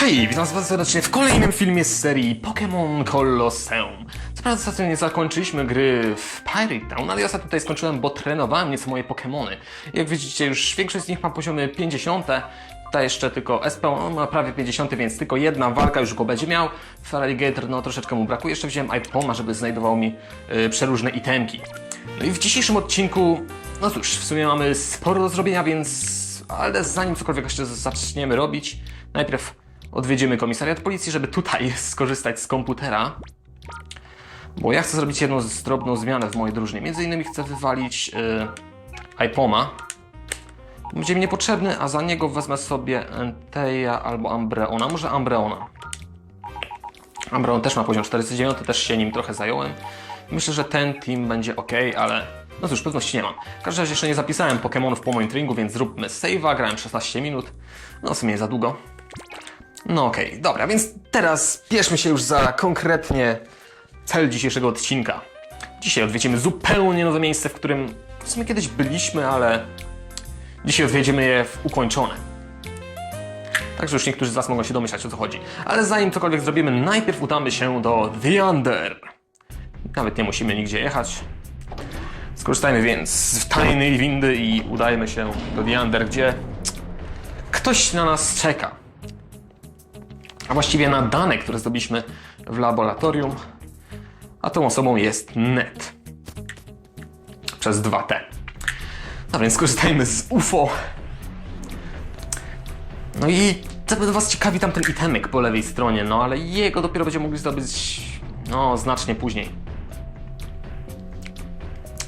Hej, witam was serdecznie w kolejnym filmie z serii Pokémon Colosseum. Co prawda ostatnio nie zakończyliśmy gry w Pirate Town, ale ja ostatnio tutaj skończyłem, bo trenowałem nieco moje Pokémony. Jak widzicie, już większość z nich ma poziomy 50. Tutaj jeszcze tylko SP on ma prawie 50, więc tylko jedna walka już go będzie miał. Feraligator, no troszeczkę mu brakuje. Jeszcze wziąłem Ipoma, żeby znajdował mi y, przeróżne itemki. No i w dzisiejszym odcinku, no cóż, w sumie mamy sporo do zrobienia, więc... Ale zanim cokolwiek jeszcze zaczniemy robić, najpierw odwiedzimy komisariat policji, żeby tutaj skorzystać z komputera. Bo ja chcę zrobić jedną drobną zmianę w mojej drużynie. Między innymi chcę wywalić yy, Ipoma. Będzie mi niepotrzebny, a za niego wezmę sobie Enteja albo Ambreona. Może Ambreona. Ambreon też ma poziom 49, to też się nim trochę zająłem. Myślę, że ten team będzie ok, ale no cóż, pewności nie mam. W każdym razie jeszcze nie zapisałem Pokémonów po moim treningu, więc zróbmy save'a. Grałem 16 minut. No w sumie nie za długo. No okej, dobra, więc teraz bierzmy się już za konkretnie cel dzisiejszego odcinka. Dzisiaj odwiedzimy zupełnie nowe miejsce, w którym w sumie kiedyś byliśmy, ale dzisiaj odwiedzimy je w ukończone. Także już niektórzy z Was mogą się domyślać o co chodzi. Ale zanim cokolwiek zrobimy, najpierw udamy się do The Under. Nawet nie musimy nigdzie jechać. Skorzystajmy więc z tajnej windy i udajmy się do The Under, gdzie ktoś na nas czeka a właściwie na dane, które zdobyliśmy w laboratorium, a tą osobą jest NET. Przez 2T. No więc skorzystajmy z UFO. No i co by was ciekawi tam ten itemek po lewej stronie, no ale jego dopiero będziemy mogli zdobyć no znacznie później.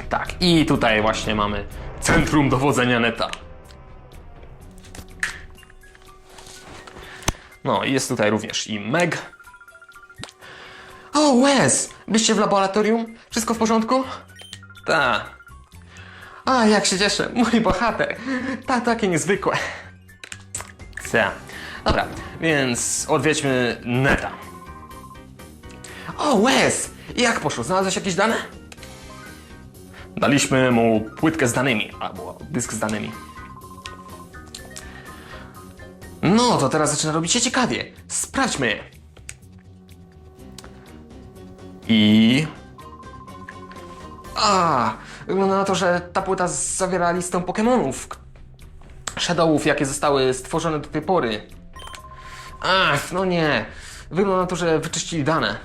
Tak, i tutaj właśnie mamy centrum dowodzenia NETA. No i jest tutaj również i Meg. O, Wes! Byście w laboratorium? Wszystko w porządku? Ta. A, jak się cieszę, mój bohater. Ta, takie niezwykłe. Ta. Dobra, więc odwiedźmy Neta. O, Wes! Jak poszło? Znalazłeś jakieś dane? Daliśmy mu płytkę z danymi, albo dysk z danymi. No, to teraz zaczyna robić się ciekawie. Sprawdźmy. I... A, wygląda na to, że ta płyta zawiera listę Pokémonów. Shadowów, jakie zostały stworzone do tej pory. Ach, no nie. Wygląda na to, że wyczyścili dane.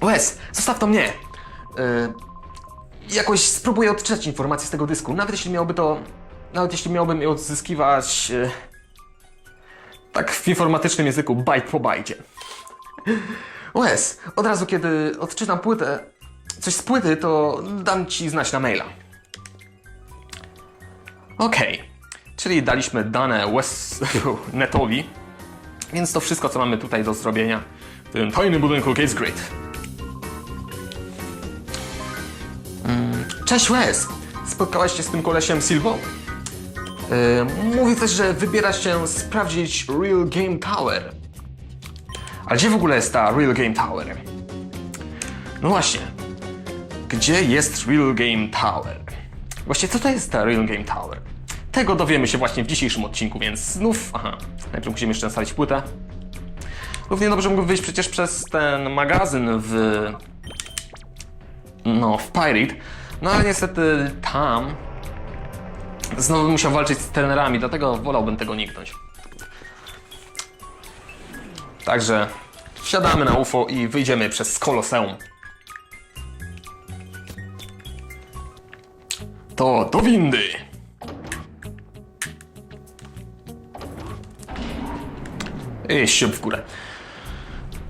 Wes, zostaw to mnie. Y, jakoś spróbuję odczytać informacje z tego dysku. Nawet jeśli to... Nawet jeśli miałbym je odzyskiwać... y, tak w informatycznym języku, bajt po bajcie. Wes, od razu kiedy odczytam płytę, coś z płyty, to dam ci znać na maila. Okej, czyli daliśmy dane Wes Netowi, więc to wszystko, co mamy tutaj do zrobienia w tym tajnym budynku Gates Grid. Mm, Cześć Wes! Spotkałaś się z tym kolesiem Silvo? Yy, mówi też, że wybiera się sprawdzić Real Game Tower. A gdzie w ogóle jest ta Real Game Tower? No właśnie. Gdzie jest Real Game Tower? Właściwie co to jest ta Real Game Tower? Tego dowiemy się właśnie w dzisiejszym odcinku, więc znów... Aha, najpierw musimy jeszcze instalić płytę. Równie dobrze mógłby wyjść przecież przez ten magazyn w... No, w Pirate. No ale niestety tam Znowu musiał walczyć z trenerami, dlatego wolałbym tego niknąć. Także wsiadamy na UFO i wyjdziemy przez Koloseum. To do windy! I siup w górę.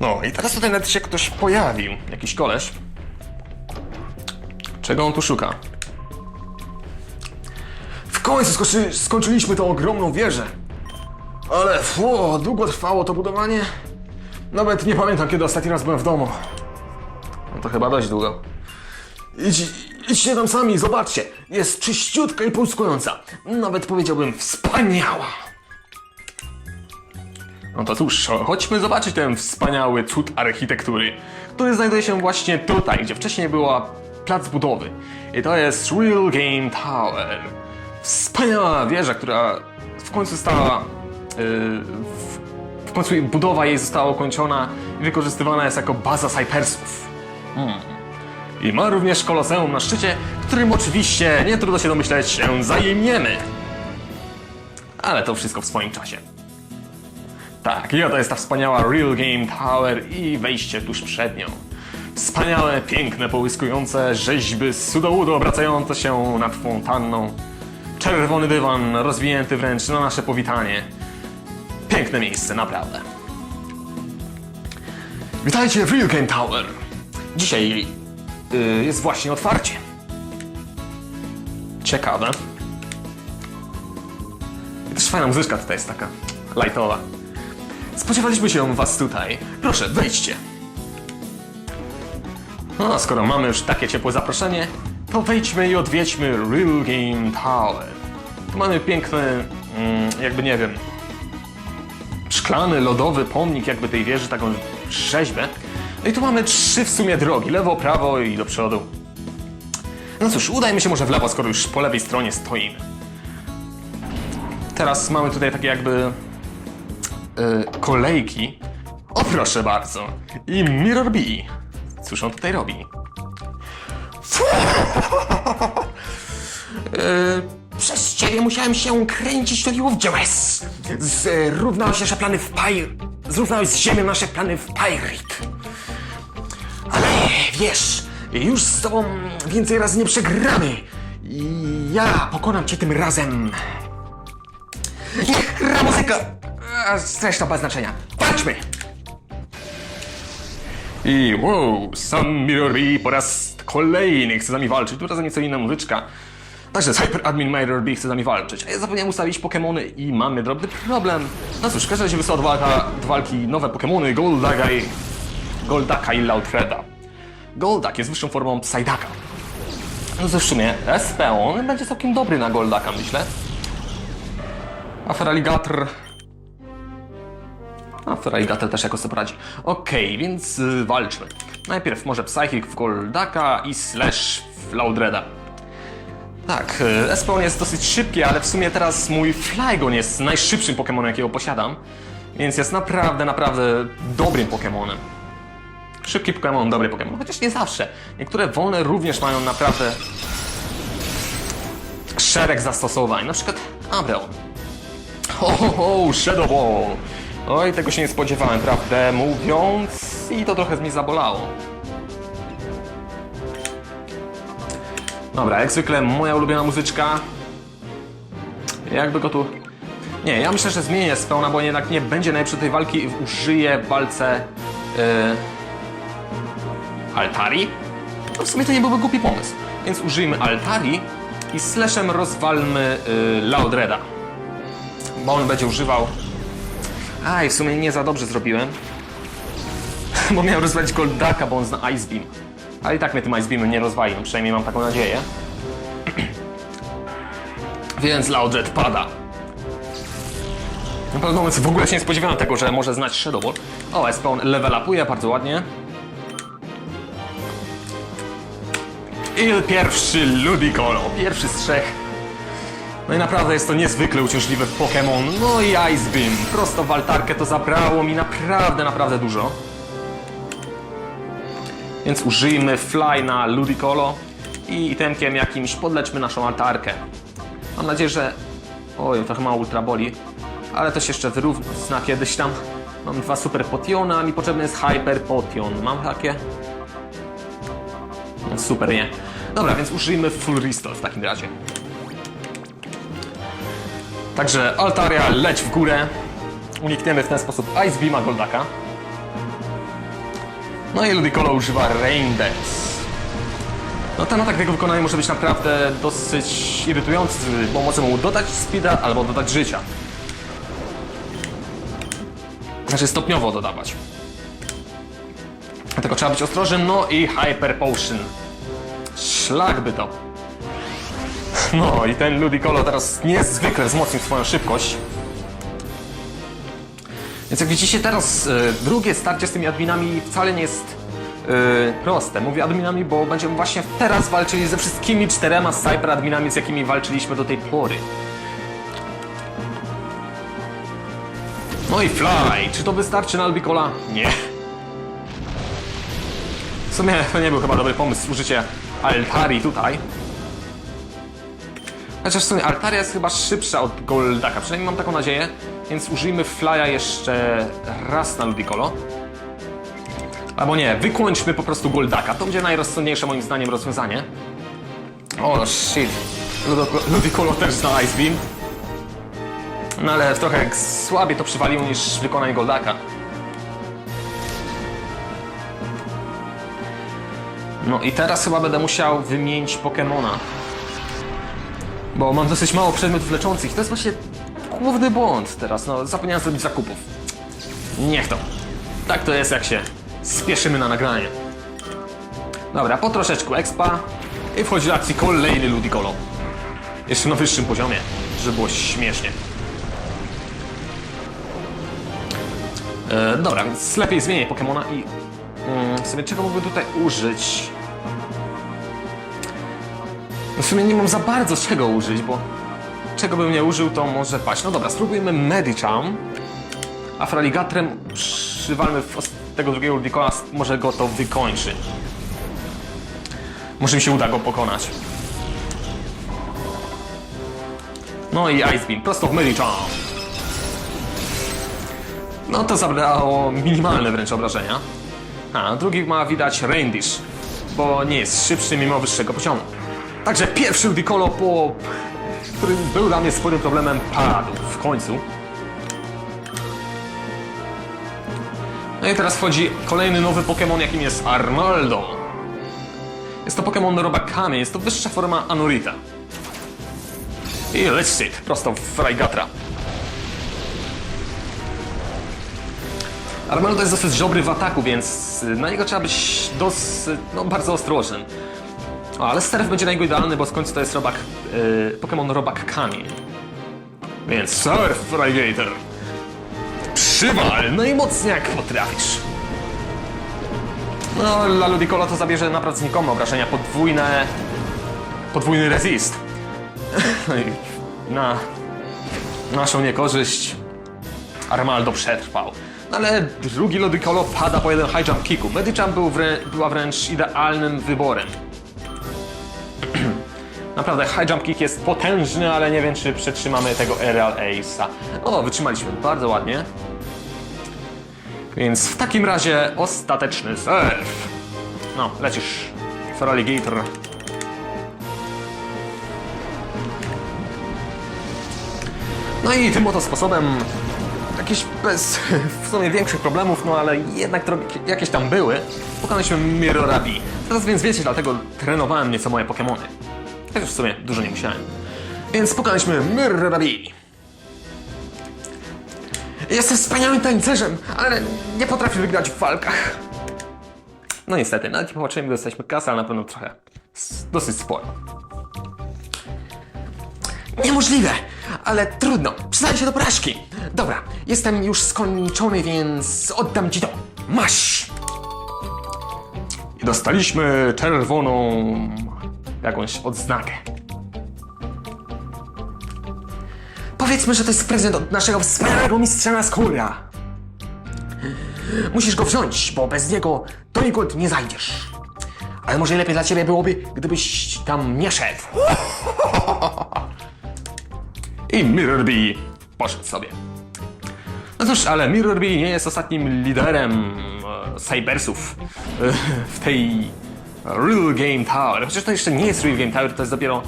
No i teraz tutaj nawet się ktoś pojawił. Jakiś koleś. Czego on tu szuka? Końcu skoczy, skończyliśmy tą ogromną wieżę. Ale fu, długo trwało to budowanie. Nawet nie pamiętam, kiedy ostatni raz byłem w domu. No to chyba dość długo. Idź, idźcie tam sami, zobaczcie. Jest czyściutka i pulskująca. Nawet powiedziałbym wspaniała. No to cóż, chodźmy zobaczyć ten wspaniały cud architektury, który znajduje się właśnie tutaj, gdzie wcześniej była plac budowy. I to jest Real Game Tower. Wspaniała wieża, która w końcu stała yy, w końcu budowa jej została ukończona i wykorzystywana jest jako baza Cypersów. Hmm. I ma również koloseum na szczycie, którym oczywiście, nie trudno się domyśleć, się zajmiemy. Ale to wszystko w swoim czasie. Tak, i oto jest ta wspaniała Real Game Tower i wejście tuż przed nią. Wspaniałe, piękne, połyskujące rzeźby z obracające się nad fontanną. Czerwony dywan rozwinięty wręcz na nasze powitanie. Piękne miejsce, naprawdę. Witajcie w Game Tower. Dzisiaj y, jest właśnie otwarcie. Ciekawe. I też fajna muzyczka tutaj jest taka lightowa. Spodziewaliśmy się was tutaj. Proszę, wejdźcie. No, skoro mamy już takie ciepłe zaproszenie, to wejdźmy i odwiedźmy Real Game Tower. Tu mamy piękny, mm, jakby nie wiem, szklany, lodowy pomnik jakby tej wieży, taką rzeźbę. No i tu mamy trzy w sumie drogi, lewo, prawo i do przodu. No cóż, udajmy się może w lewo, skoro już po lewej stronie stoimy. Teraz mamy tutaj takie jakby e, kolejki. O proszę bardzo. I Mirror B. Cóż on tutaj robi? E, przez ciebie musiałem się kręcić do Youth Jewes. Zrównały się nasze plany w Pyr... Zrównały z ziemią nasze plany w Pyrit. Ale wiesz, już z tobą więcej razy nie przegramy. I ja pokonam cię tym razem. Niech gra muzyka! A, Zresztą bez znaczenia. Walczmy! I wow, sam Mirror B po raz kolejny chce z nami walczyć. Tu razem nieco inna muzyczka. Także Cyber Admin Mirror B chce z nami walczyć. A ja zapomniałem ustawić Pokémony i mamy drobny problem. No cóż, w każdym razie wysłał do, walki nowe Pokémony Goldaka i... Goldaka i Lautreda. Goldak jest wyższą formą Psydaka. No to w sumie Espeon będzie całkiem dobry na Goldaka, myślę. A Feraligatr... A Feraligatr też jakoś sobie poradzi. Okej, więc y, walczmy. Najpierw może Psychic w Goldaka i Slash w Laudreda. Tak, Espeon jest dosyć szybki, ale w sumie teraz mój Flygon jest najszybszym Pokémonem, jakiego posiadam. Więc jest naprawdę, naprawdę dobrym Pokémonem. Szybki Pokémon, dobry Pokémon, chociaż nie zawsze. Niektóre wolne również mają naprawdę szereg zastosowań, na przykład Abreon. Ho, ho, ho, Shadow Ball. Oj, tego się nie spodziewałem, prawdę mówiąc, i to trochę mnie zabolało. Dobra, jak zwykle moja ulubiona muzyczka. Jakby go tu... Nie, ja myślę, że zmienię z pełna, bo jednak nie będzie najlepszy tej walki użyję w walce... Yy... Altari? No w sumie to nie byłby głupi pomysł. Więc użyjmy Altari i slashem rozwalmy yy, Laudreda. Bo on będzie używał... Aj, w sumie nie za dobrze zrobiłem. bo miałem rozwalić Goldaka, bo on zna Ice Beam. Ale i tak mnie tym Ice Beamem nie rozwali, no przynajmniej mam taką nadzieję. Więc Laudred pada. Naprawdę mówiąc, w ogóle się nie spodziewałem tego, że może znać Shadow Ball. O, Espeon level upuje bardzo ładnie. I pierwszy Ludicolo, pierwszy z trzech. No i naprawdę jest to niezwykle uciążliwy Pokémon. No i Ice Beam, prosto w altarkę to zabrało mi naprawdę, naprawdę dużo. Więc użyjmy Fly na Ludicolo i itemkiem jakimś podleczmy naszą altarkę. Mam nadzieję, że... Oj, trochę mało ultra boli, ale to się jeszcze wyrówna kiedyś tam. Mam dwa super potiony, a mi potrzebny jest hyper potion. Mam takie? No super, nie. Dobra, więc użyjmy full restore w takim razie. Także Altaria, leć w górę. Unikniemy w ten sposób Ice Beama Goldaka. No i Ludicolo używa Rain Dance. No ten atak w jego wykonaniu może być naprawdę dosyć irytujący, bo możemy mu dodać speeda albo dodać życia. Znaczy stopniowo dodawać. Dlatego trzeba być ostrożnym, no i Hyper Potion. Szlak by to. No i ten Ludicolo teraz niezwykle wzmocnił swoją szybkość. Więc jak widzicie teraz e, drugie starcie z tymi adminami wcale nie jest e, proste. Mówię adminami, bo będziemy właśnie teraz walczyli ze wszystkimi czterema cyber adminami, z jakimi walczyliśmy do tej pory. No i fly. Czy to wystarczy na Albikola? Nie. W sumie to nie był chyba dobry pomysł użycie Altari tutaj. Chociaż w sumie Altaria jest chyba szybsza od Goldaka, przynajmniej mam taką nadzieję. Więc użyjmy Flya jeszcze raz na Ludicolo. Albo nie, wykończmy po prostu Goldaka. To będzie najrozsądniejsze moim zdaniem rozwiązanie. O shit. Ludo- Ludicolo też zna Ice Beam. No ale trochę słabiej to przywaliło niż wykonanie Goldaka. No i teraz chyba będę musiał wymienić Pokemona. Bo mam dosyć mało przedmiotów leczących. To jest właśnie główny błąd teraz. No, zapomniałem zrobić zakupów. Niech to. Tak to jest, jak się spieszymy na nagranie. Dobra, po troszeczku expa i wchodzi do akcji kolejny Ludicolo. Jeszcze na wyższym poziomie, żeby było śmiesznie. E, dobra, więc lepiej zmienię Pokemona i mm, sobie czego mógłbym tutaj użyć? No w sumie nie mam za bardzo czego użyć, bo czego bym nie użył, to może paść. No dobra, spróbujmy Medicham, a Fraligatrem przywalmy tego drugiego Ludicona, może go to wykończy. Może mi się uda go pokonać. No i Ice Beam, prosto w Medicham. No to zabrało minimalne wręcz obrażenia. A, drugi ma widać Rain Dish, bo nie jest szybszy mimo wyższego poziomu. Także pierwszy Ludicolo, po którym był dla mnie sporym problemem, padł w końcu. No i teraz wchodzi kolejny nowy Pokémon, jakim jest Arnaldo. Jest to Pokémon Robakami, jest to wyższa forma Anorita. I it, prosto w Fraigatra. Armaldo jest dosyć dobry w ataku, więc na niego trzeba być dosyć, no, bardzo ostrożnym. Ale Sterf będzie na niego idealny, bo w końcu to jest robak, yy, Pokémon Robak Kami. Więc Surf Alligator. Przywal najmocniej jak potrafisz. No, dla Ludicolo to zabierze naprawdę znikome obrażenia. Podwójne... Podwójny resist. No na naszą niekorzyść Armaldo przetrwał. No ale drugi Ludicolo pada po jeden high jump kicku. Medicham był wrę była wręcz idealnym wyborem. Naprawdę, high jump kick jest potężny, ale nie wiem, czy przetrzymamy tego Aerial Ace'a. O, wytrzymaliśmy bardzo ładnie. Więc w takim razie ostateczny surf. No, lecisz, Feraligator. No i tym oto sposobem jakieś bez w sumie większych problemów, no ale jednak jakieś tam były, pokonaliśmy Mirrorabi. Teraz więc wiecie, dlatego trenowałem nieco moje Pokémony. Chociaż w sumie dużo nie musiałem. Więc pokonaliśmy Mirrorabi. Jestem wspaniałym tańcerzem, ale nie potrafię wygrać w walkach. No niestety, nawet nie popatrzyłem, dostaliśmy kasy, ale na pewno trochę. Dosyć sporo. Niemożliwe, ale trudno. Przyznaję się do porażki. Dobra, jestem już skończony, więc oddam ci to. Masz! I dostaliśmy czerwoną jakąś odznakę. Powiedzmy, że to jest prezent od naszego wspaniałego mistrza na skóra. Musisz go wziąć, bo bez niego donikąd nie zajdziesz. Ale może lepiej dla ciebie byłoby, gdybyś tam nie szedł. I Mirror Bee poszedł sobie. No cóż, ale Mirror Bee nie jest ostatnim liderem e, Cybersów e, w tej Real Game Tower. Chociaż to jeszcze nie jest Real Game Tower, to jest dopiero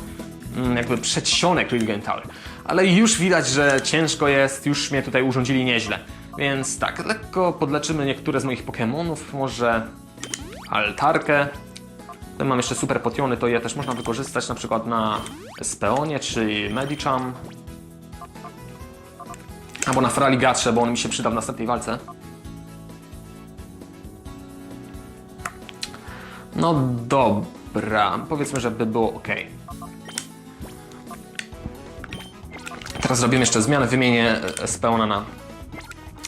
mm, jakby przedsionek Real Game Tower. Ale już widać, że ciężko jest, już mnie tutaj urządzili nieźle. Więc tak, lekko podleczymy niektóre z moich Pokémonów, może altarkę. Tutaj mam jeszcze super potiony, to je też można wykorzystać na przykład na Speonie czy Medicham. Albo na Fraligatrze, bo on mi się przyda w następnej walce. No dobra, powiedzmy, że by było ok. Teraz zrobimy jeszcze zmianę, wymienię e, Speona na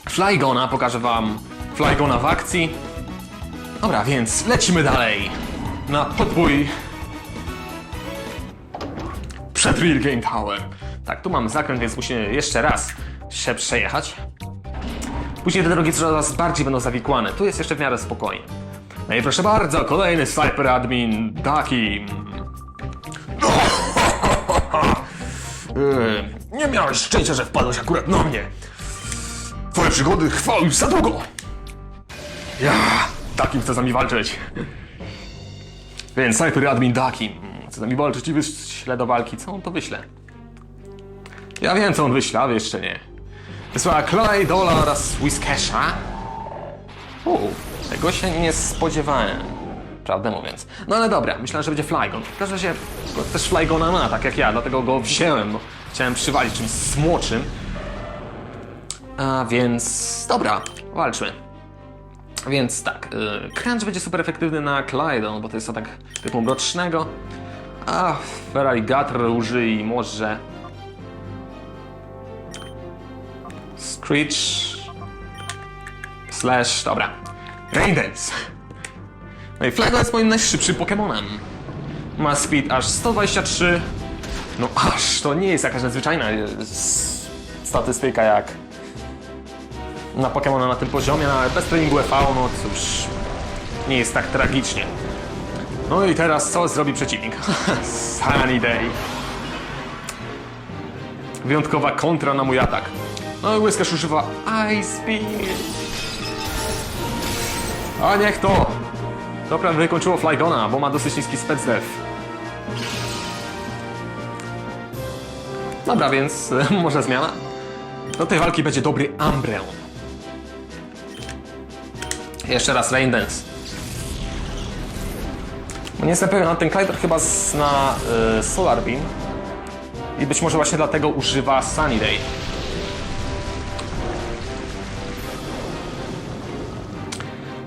Flygona, pokażę wam Flygona w akcji. Dobra, więc lecimy dalej na podbój przed Real Game Tower. Tak, tu mam zakręt, więc musimy jeszcze raz się przejechać. Później te drogi coraz bardziej będą zawikłane. Tu jest jeszcze w miarę spokojnie. No i proszę bardzo, kolejny Cyper Admin Daki. Yy, Nie miałeś szczęścia, że wpadłeś akurat na mnie. Twoje przygody trwały już za długo. Ja, takim chce z nami walczyć. Więc Cyper Admin Daki chce z nami walczyć i wyśle do walki. Co on to wyśle? Ja wiem, co on wyśle, a wy jeszcze nie. Wysłała Chloe, Dola oraz Whiskesha. U, tego się nie spodziewałem. Prawdę mówiąc. No ale dobra, myślałem, że będzie Flygon. W każdym razie też Flygona ma, tak jak ja, dlatego go wziąłem, bo chciałem przywalić czymś smoczym. A więc dobra, walczmy. Więc tak, yy, crunch będzie super efektywny na Clydon, bo to jest atak typu mrocznego. A Feraligatr użyj może... Screech... Slash... dobra. Rain Dance. No i Flagon jest moim najszybszym Pokemonem. Ma speed aż 123. No aż, to nie jest jakaś nadzwyczajna e, statystyka jak na Pokemona na tym poziomie, no ale bez treningu EV, no cóż, nie jest tak tragicznie. No i teraz co zrobi przeciwnik? Sunny Day. Wyjątkowa kontra na mój atak. No i Whiskerz używa Ice Beam. A niech to! To prawie wykończyło Flygona, bo ma dosyć niski spec def. Dobra, więc może zmiana? Do tej walki będzie dobry Umbreon. Jeszcze raz Rain Dance. Bo nie jestem pewien, ale ten Clyder chyba zna y, Solar Beam. I być może właśnie dlatego używa Sunny Day.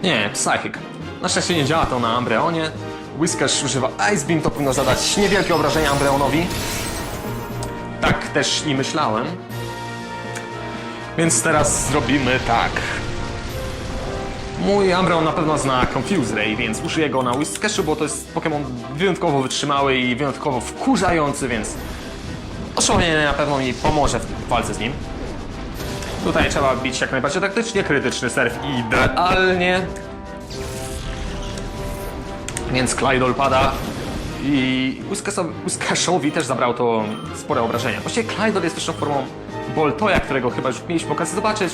Nie, Psychic. Na szczęście nie działa to na Ambreonie. Whiskerz używa Ice Beam, to powinno zadać niewielkie obrażenia Ambreonowi. Tak też i myślałem. Więc teraz zrobimy tak. Mój Ambreon na pewno zna Confuse Ray, więc użyję go na Whiskeszu, bo to jest Pokémon wyjątkowo wytrzymały i wyjątkowo wkurzający, więc oszołomienie na pewno mi pomoże w walce z nim. Tutaj trzeba bić jak najbardziej taktycznie, krytyczny surf idealnie. Więc Clydol pada i Whiskeszowi też zabrał to spore obrażenia. Właściwie Clydol jest wyższą formą Boltoja, którego chyba już mieliśmy okazję zobaczyć.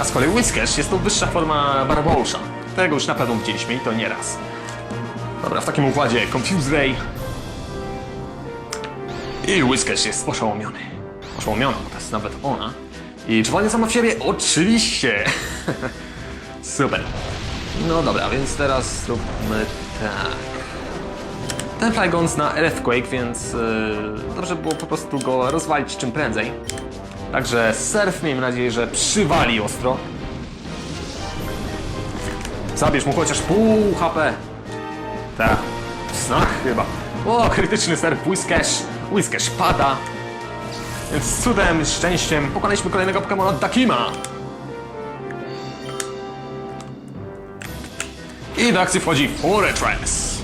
A z kolei Whiskers jest to wyższa forma Barbousza. Tego już na pewno widzieliśmy i to nieraz. Dobra, w takim układzie Confuse Ray. I Whiskers jest oszołomiony. Oszołomiona, bo to jest nawet ona. I czy walnie sama w siebie? Oczywiście! Super. No dobra, więc teraz zróbmy tak. Ten Flygon zna Earthquake, więc yy, dobrze było po prostu go rozwalić czym prędzej. Także surf, miejmy nadzieję, że przywali ostro. Zabierz mu chociaż pół HP. Tak, znak chyba. O, krytyczny surf, Whiskash. Whiskash pada. Więc cudem, szczęściem pokonaliśmy kolejnego Pokemona Dakima. I do akcji wchodzi Fortress.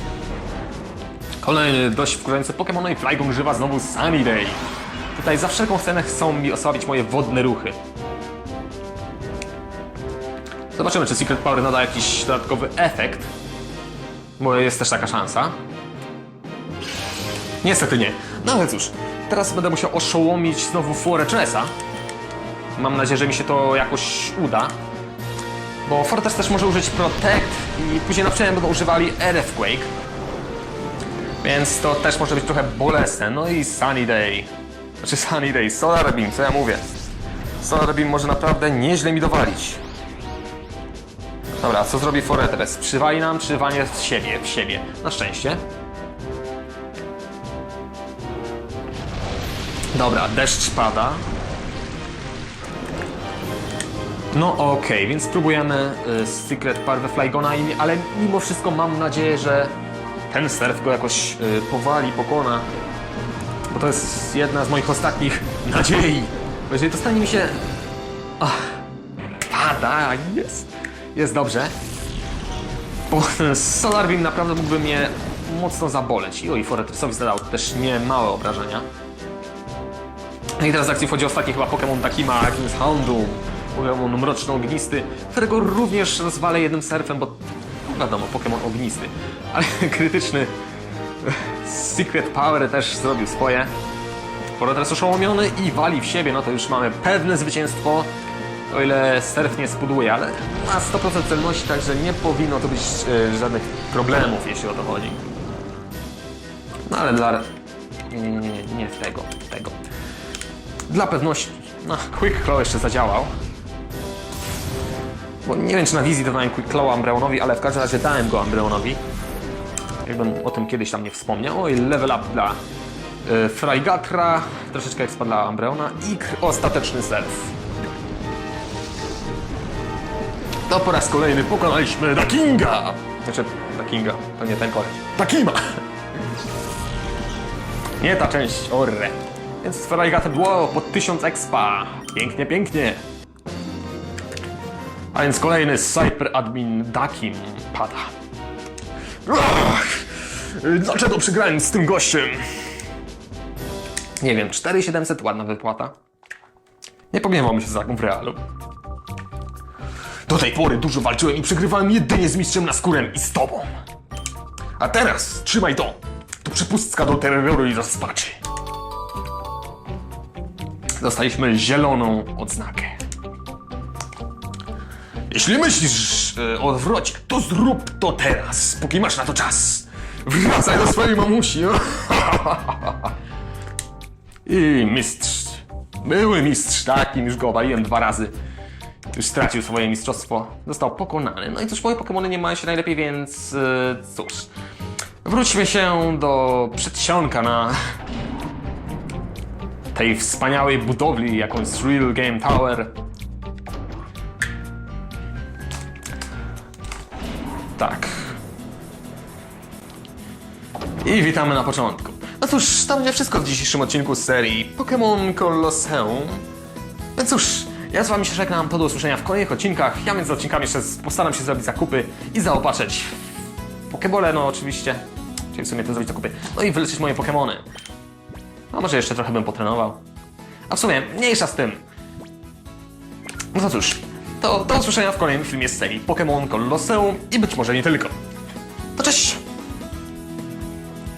Kolejny dość wkurzający Pokémon no i Flygon używa znowu Sunny Day. Tutaj za wszelką cenę chcą mi osłabić moje wodne ruchy. Zobaczymy, czy Secret Power nada jakiś dodatkowy efekt. Bo jest też taka szansa. Niestety nie. No ale cóż, teraz będę musiał oszołomić znowu Fortressa. Mam nadzieję, że mi się to jakoś uda. Bo Fortress też może użyć Protect i później na przykład będą używali Earthquake. Więc to też może być trochę bolesne. No i Sunny Day. Znaczy Sunny Day, Solar Beam, co ja mówię? Solar Beam może naprawdę nieźle mi dowalić. Dobra, co zrobi Fortress? Przywali nam, czy wanie w siebie, w siebie? Na szczęście. Dobra, deszcz pada. No okej, więc spróbujemy y, Secret Parve Flygona, ale mimo wszystko mam nadzieję, że ten surf go jakoś y, powali, pokona. Bo to jest jedna z moich ostatnich nadziei. Bo jeżeli dostanie mi się... Ach, pada, jest. Jest dobrze. Bo Solar Beam naprawdę mógłby mnie mocno zaboleć. I oj, Fortressowi zadał też nie małe obrażenia. No i teraz z akcji wchodzi ostatni chyba Pokémon Takima, jakim jest Houndoom. Pokémon Mroczno-Ognisty, którego również rozwalę jednym surfem, bo wiadomo, Pokémon ognisty. Ale krytyczny Secret Power też zrobił swoje. Poro teraz oszołomiony i wali w siebie, no to już mamy pewne zwycięstwo. O ile surf nie spuduje, ale ma 100% celności, także nie powinno to być e, żadnych problemów, jeśli o to chodzi. No ale dla... Nie, nie, nie, nie, nie tego, tego. Dla pewności... No, Quick Claw jeszcze zadziałał. Bo nie wiem, czy na wizji dawałem Quick Claw Ambreonowi, ale w każdym razie dałem go Ambreonowi. Jakbym o tym kiedyś tam nie wspomniał. Oj, level up dla y, Frygatra, troszeczkę expa dla Ambreona i ostateczny self. To po raz kolejny pokonaliśmy Dakinga! Znaczy, Dakinga, to nie ten koleś. Dakima! Nie ta część, orre. Więc Frygatra było po 1000 expa. Pięknie, pięknie. A więc kolejny Cyper Admin Dakim pada. Ach, dlaczego przegrałem z tym gościem? Nie wiem, 4700 ładna wypłata. Nie pogniewam się za taką w realu. Do tej pory dużo walczyłem i przegrywałem jedynie z mistrzem na skórę i z tobą. A teraz trzymaj to. To przepustka do terroru i rozpaczy. Dostaliśmy zieloną odznakę. Jeśli myślisz o odwrocie, to zrób to teraz, póki masz na to czas. Wracaj do swojej mamusi. I mistrz. Były mistrz, tak, nim już go obaliłem dwa razy. Już stracił swoje mistrzostwo. Został pokonany. No i cóż, moje Pokémony nie mają się najlepiej, więc e, cóż. Wróćmy się do przedsionka na tej wspaniałej budowli, jaką jest Real Game Tower. Tak. I witamy na początku. No cóż, to będzie wszystko w dzisiejszym odcinku z serii Pokémon Colosseum. No cóż, ja z wami się żegnam, to do usłyszenia w kolejnych odcinkach. Ja między odcinkami jeszcze postaram się zrobić zakupy i zaopatrzyć Pokebole, no oczywiście. Czyli w sumie to zrobić zakupy. No i wyleczyć moje Pokémony. A może jeszcze trochę bym potrenował. A w sumie, mniejsza z tym. No to cóż, to do usłyszenia w kolejnym filmie z serii Pokémon Colosseum i być może nie tylko. To cześć!